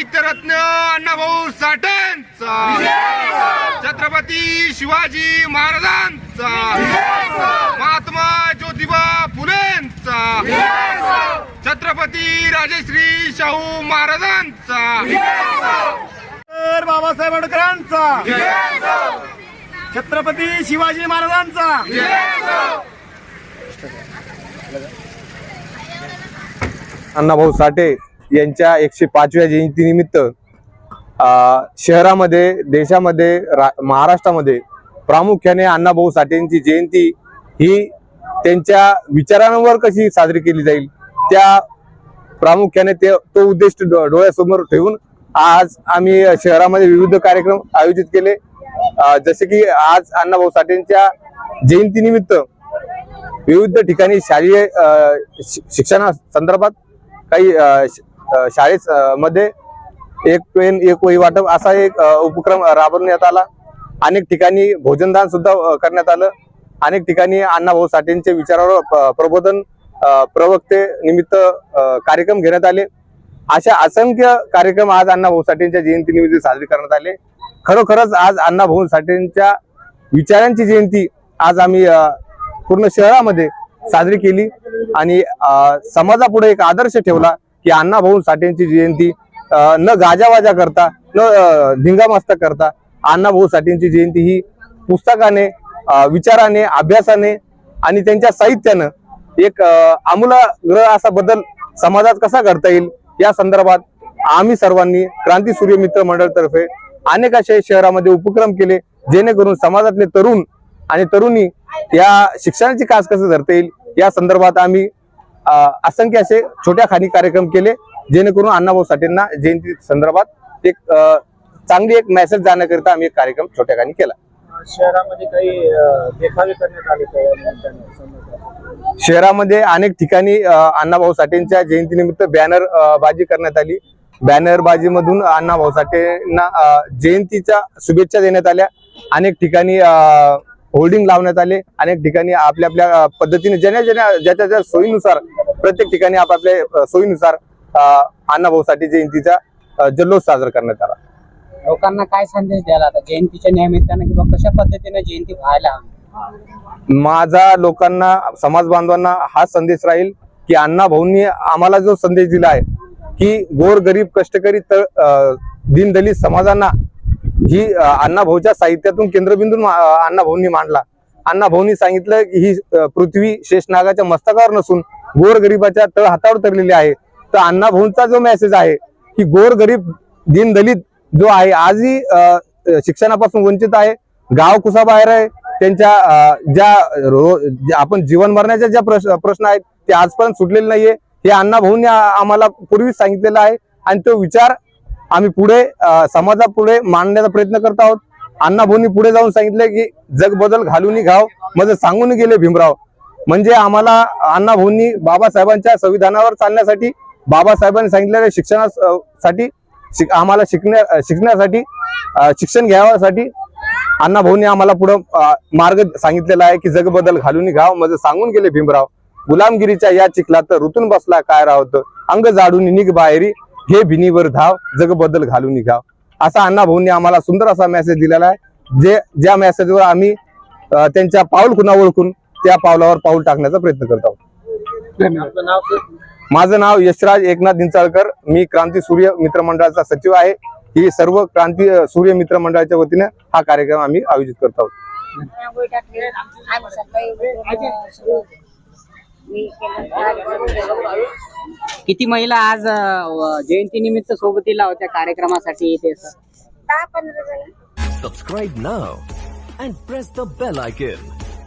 साहित्यरत्न अण्णाभाऊ साठेंचा. छत्रपती शिवाजी महाराजांचा. महात्मा ज्योतिबा फुलेंचा. छत्रपती राजश्री शाहू महाराजांचा. बाबासाहेब आंबेडकरांचा छत्रपती शिवाजी महाराजांचा. अण्णाभाऊ साठे यांच्या एकशे पाचव्या जयंतीनिमित्त शहरामध्ये देशामध्ये रा- महाराष्ट्रामध्ये प्रामुख्याने अण्णाभाऊ साठेंची जयंती ही त्यांच्या विचारांवर कशी साजरी केली जाईल त्या प्रामुख्याने ते तो उद्दिष्ट डो- डोळ्यासमोर ठेवून आज आम्ही शहरामध्ये विविध कार्यक्रम आयोजित केले. जसे की आज अण्णाभाऊ साठेंच्या जयंतीनिमित्त विविध ठिकाणी शालेय शिक्षणा संदर्भात काही अ, शाळेत मध्ये एक पेन एक वही वाटप असा एक उपक्रम राबवण्यात आला. अनेक ठिकाणी भोजनदान सुद्धा करण्यात आलं. अनेक ठिकाणी अण्णाभाऊ साठेंच्या विचारावर प्रबोधन प्रवक्ते निमित्त कार्यक्रम घेण्यात आले. अशा असंख्य कार्यक्रम आज अण्णाभाऊ साठेंच्या जयंतीनिमित्त साजरे करण्यात आले. खरोखरच आज अण्णाभाऊ साठेंच्या विचारांची जयंती आज आम्ही पूर्ण शहरामध्ये साजरी केली आणि समाजापुढे एक आदर्श ठेवला. की अण्णाभाऊ साठेंची जयंती न गाजावाजा करता न अ, धिंगामस्ता करता अण्णाभाऊ साठेंची जयंती ही पुस्तकाने विचाराने अभ्यासाने आणि त्यांच्या साहित्यानं एक आमूलाग्र असा बदल समाजात कसा करता येईल? या संदर्भात आम्ही सर्वांनी क्रांती सूर्य मित्र मंडळतर्फे अनेक असे शहरामध्ये उपक्रम केले जेणेकरून समाजातले तरुण आणि तरुणी या शिक्षणाची कास कसं धरता येईल? या संदर्भात आम्ही असंख्य असे छोट्या खानी कार्यक्रम केले जेणेकरून अण्णाभाऊ साठेंना जयंती संदर्भात एक चांगली एक मेसेज जाण्याकरिता आम्ही एक कार्यक्रम छोट्या खानी केला. शहरामध्ये काही देखावे करण्यात आले. शहरामध्ये अनेक ठिकाणी अण्णाभाऊ साठेंच्या जयंतीनिमित्त बॅनर बाजी करण्यात आली. बॅनर बाजी मधून अण्णाभाऊ साठेंना जयंतीच्या शुभेच्छा देण्यात आल्या. अनेक ठिकाणी होल्डिंग लावण्यात आले. अनेक ठिकाणी आपल्या आपल्या पद्धतीने ज्या ज्या ज्याच्या ज्या सोयीनुसार प्रत्येक ठिकाणी आपापल्या सोयीनुसार अ, अण्णाभाऊ साठे जयंतीचा जल्लोष साजरा करण्यात आला. लोकांना काय संदेश द्यायला आता? जयंतीच्या निमित्तानं किंवा कशा पद्धतीने जयंती व्हायला माझा लोकांना समाज बांधवांना हा संदेश राहील की अण्णा भाऊंनी आम्हाला जो संदेश दिला आहे की गोर गरीब कष्टकरी तर दिन दलित समाजांना ही अण्णा भाऊच्या साहित्यातून केंद्रबिंदू अण्णा भाऊंनी मांडला. अण्णा भाऊंनी सांगितलं की ही पृथ्वी शेषनागाच्या मस्तकावर नसून गोरगरिबाच्या तळ हातावर तरलेली आहे. तर अण्णा भाऊंचा जो मेसेज आहे की गोर गरीब दिन दलित जो आहे आजही शिक्षणापासून वंचित आहे. गाव कुसाबाहेर आहे. त्यांच्या ज्या रो ज्या आपण जीवन मरण्याच्या ज्या प्रश्न प्रश्न आहेत ते आजपर्यंत सुटलेले नाहीये. हे अण्णा भाऊंनी आम्हाला पूर्वीच सांगितलेलं आहे. आणि तो विचार आम्ही पुढे समाजापुढे मांडण्याचा प्रयत्न करत आहोत. अण्णा भाऊंनी पुढे जाऊन सांगितले की जग बदल घालून घाव. मध्ये सांगून गेले भीमराव. म्हणजे आम्हाला अण्णाभाऊंनी बाबासाहेबांच्या संविधानावर चालण्यासाठी बाबासाहेबांनी सांगितलेल्या शिक्षणासाठी शिक- आम्हाला शिकण्या शिकण्यासाठी शिक्षण घ्यावासाठी अण्णाभाऊंनी आम्हाला पुढं मार्ग सांगितलेला आहे की जग बदल घालून घाव म्हणजे सांगून गेले भीमराव गुलामगिरीच्या या चिखलात ऋतून बसला काय राहत अंग जाडून निघ बाहेरी हे भिनीवर धाव जगबदल घालून घाव असा अण्णाभाऊंनी आम्हाला सुंदर असा मेसेज दिलेला आहे. जे ज्या मेसेजवर आम्ही त्यांच्या पाऊल खुणा ओळखून त्या पावलावर पाऊल टाकण्याचा प्रयत्न करत आहोत. नाव? माझं नाव यशराज एकनाथ दिंचाळकर मी क्रांती सूर्य मित्र मंडळाचा सचिव आहे. ही सर्व क्रांती सूर्य मित्र मंडळाच्या वतीने हा कार्यक्रम आम्ही आयोजित करत आहोत. किती महिला आज जयंती निमित्त सोबतीला होत्या कार्यक्रमासाठी इथे सर? दहा पंधरा जण. Subscribe now and